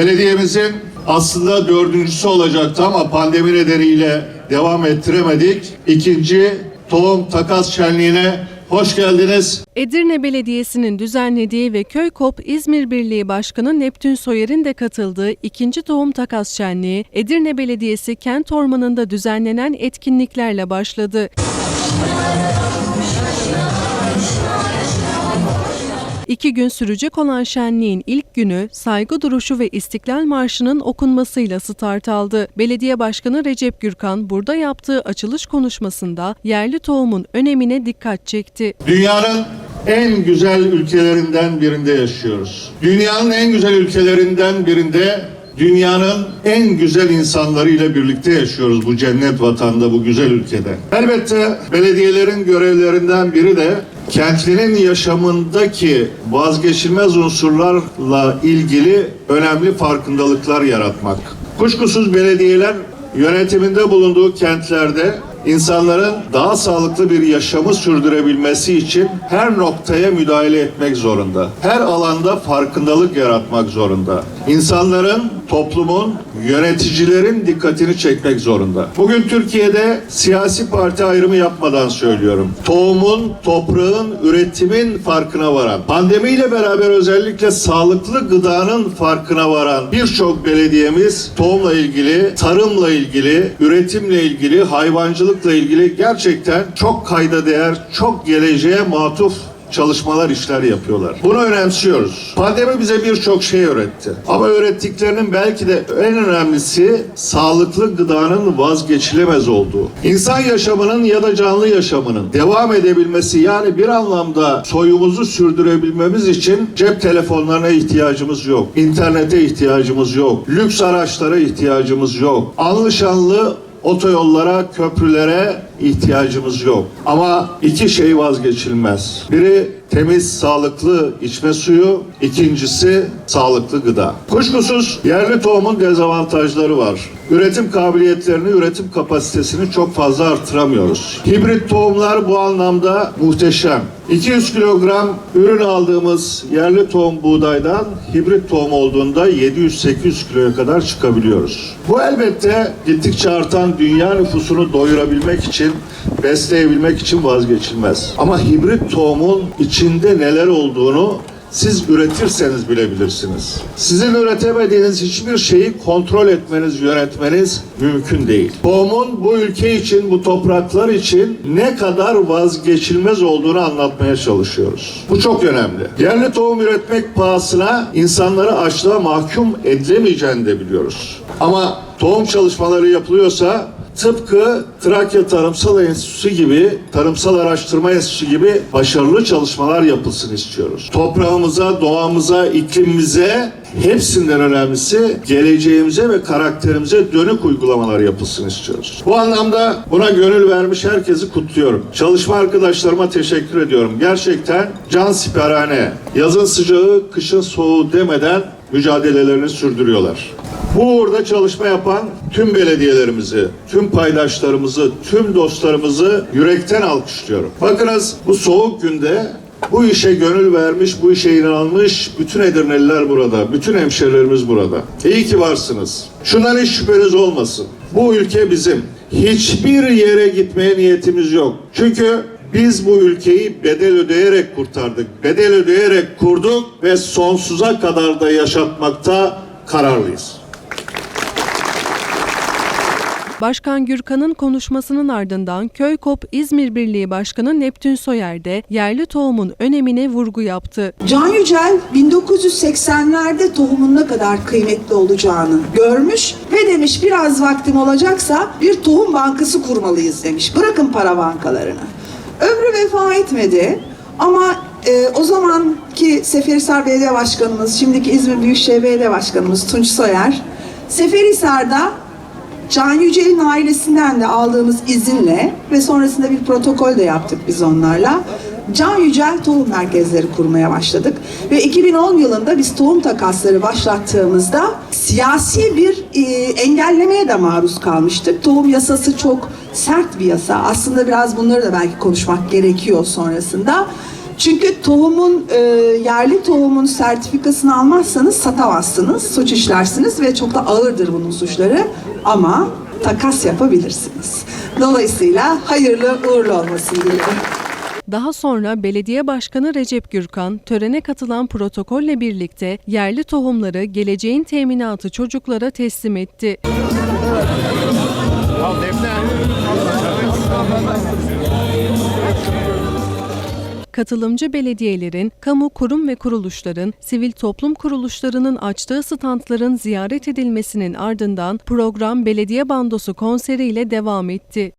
Belediyemizin aslında dördüncüsü olacaktı ama pandemi nedeniyle devam ettiremedik. İkinci tohum takas şenliğine hoş geldiniz. Edirne Belediyesi'nin düzenlediği ve Köykop İzmir Birliği Başkanı Neptün Soyer'in de katıldığı ikinci tohum takas şenliği Edirne Belediyesi Kent Ormanı'nda düzenlenen etkinliklerle başladı. İki gün sürecek olan şenliğin ilk günü saygı duruşu ve İstiklal Marşı'nın okunmasıyla start aldı. Belediye Başkanı Recep Gürkan burada yaptığı açılış konuşmasında yerli tohumun önemine dikkat çekti. Dünyanın en güzel ülkelerinden birinde yaşıyoruz. Dünyanın en güzel ülkelerinden birinde dünyanın en güzel insanlarıyla birlikte yaşıyoruz bu cennet vatanda, bu güzel ülkede. Elbette belediyelerin görevlerinden biri de kentlinin yaşamındaki vazgeçilmez unsurlarla ilgili önemli farkındalıklar yaratmak. Kuşkusuz belediyeler yönetiminde bulunduğu kentlerde insanların daha sağlıklı bir yaşamı sürdürebilmesi için her noktaya müdahale etmek zorunda. Her alanda farkındalık yaratmak zorunda. İnsanların, toplumun, yöneticilerin dikkatini çekmek zorunda. Bugün Türkiye'de siyasi parti ayrımı yapmadan söylüyorum. Tohumun, toprağın, üretimin farkına varan, pandemiyle beraber özellikle sağlıklı gıdanın farkına varan birçok belediyemiz tohumla ilgili, tarımla ilgili, üretimle ilgili, hayvancılıkla ilgili gerçekten çok kayda değer, çok geleceğe matuf çalışmalar, işler yapıyorlar. Bunu önemsiyoruz. Pandemi bize birçok şey öğretti. Ama öğrettiklerinin belki de en önemlisi sağlıklı gıdanın vazgeçilemez olduğu. İnsan yaşamının ya da canlı yaşamının devam edebilmesi yani bir anlamda soyumuzu sürdürebilmemiz için cep telefonlarına ihtiyacımız yok. İnternete ihtiyacımız yok. Lüks araçlara ihtiyacımız yok. Anlı şanlı otoyollara, köprülere ihtiyacımız yok. Ama iki şey vazgeçilmez. Biri temiz, sağlıklı içme suyu, ikincisi sağlıklı gıda. Kuşkusuz yerli tohumun dezavantajları var. Üretim kabiliyetlerini, üretim kapasitesini çok fazla artıramıyoruz. Hibrit tohumlar bu anlamda muhteşem. 200 kilogram ürün aldığımız yerli tohum buğdaydan hibrit tohum olduğunda 700-800 kiloya kadar çıkabiliyoruz. Bu elbette gittikçe artan dünya nüfusunu doyurabilmek için, besleyebilmek için vazgeçilmez. Ama hibrit tohumun içinde neler olduğunu siz üretirseniz bilebilirsiniz. Sizin üretemediğiniz hiçbir şeyi kontrol etmeniz, yönetmeniz mümkün değil. Tohumun bu ülke için, bu topraklar için ne kadar vazgeçilmez olduğunu anlatmaya çalışıyoruz. Bu çok önemli. Yerli tohum üretmek pahasına insanları açlığa mahkum edilemeyeceğini de biliyoruz. Ama tohum çalışmaları yapılıyorsa Tıpkı Trakya Tarımsal Enstitüsü gibi, Tarımsal Araştırma Enstitüsü gibi başarılı çalışmalar yapılsın istiyoruz. Toprağımıza, doğamıza, iklimimize hepsinden önemlisi geleceğimize ve karakterimize dönük uygulamalar yapılsın istiyoruz. Bu anlamda buna gönül vermiş herkesi kutluyorum. Çalışma arkadaşlarıma teşekkür ediyorum. Gerçekten can siperhane, yazın sıcağı, kışın soğuğu demeden mücadelelerini sürdürüyorlar. Bu uğurda çalışma yapan tüm belediyelerimizi, tüm paydaşlarımızı, tüm dostlarımızı yürekten alkışlıyorum. Bakınız bu soğuk günde bu işe gönül vermiş, bu işe inanmış bütün Edirneliler burada, bütün hemşerilerimiz burada. İyi ki varsınız. Şundan hiç şüpheniz olmasın. Bu ülke bizim. Hiçbir yere gitmeye niyetimiz yok. Çünkü biz bu ülkeyi bedel ödeyerek kurtardık. Bedel ödeyerek kurduk ve sonsuza kadar da yaşatmakta kararlıyız. Başkan Gürkan'ın konuşmasının ardından Köykop İzmir Birliği Başkanı Neptün Soyer de yerli tohumun önemine vurgu yaptı. Can Yücel 1980'lerde tohumun ne kadar kıymetli olacağını görmüş ve demiş biraz vaktim olacaksa bir tohum bankası kurmalıyız demiş. Bırakın para bankalarını. Ömrü vefa etmedi ama e, o zamanki Seferihisar Belediye Başkanımız, şimdiki İzmir Büyükşehir Belediye Başkanımız Tunç Soyer, Seferihisar'da Can Yücel'in ailesinden de aldığımız izinle ve sonrasında bir protokol de yaptık biz onlarla. Can Yücel Tohum Merkezleri kurmaya başladık. Ve 2010 yılında biz tohum takasları başlattığımızda siyasi bir e, engellemeye de maruz kalmıştık. Tohum yasası çok sert bir yasa. Aslında biraz bunları da belki konuşmak gerekiyor sonrasında. Çünkü tohumun e, yerli tohumun sertifikasını almazsanız satamazsınız, suç işlersiniz ve çok da ağırdır bunun suçları ama takas yapabilirsiniz. Dolayısıyla hayırlı uğurlu olmasın diliyorum. Daha sonra belediye başkanı Recep Gürkan törene katılan protokolle birlikte yerli tohumları geleceğin teminatı çocuklara teslim etti. Katılımcı belediyelerin, kamu kurum ve kuruluşların, sivil toplum kuruluşlarının açtığı standların ziyaret edilmesinin ardından program belediye bandosu konseriyle devam etti.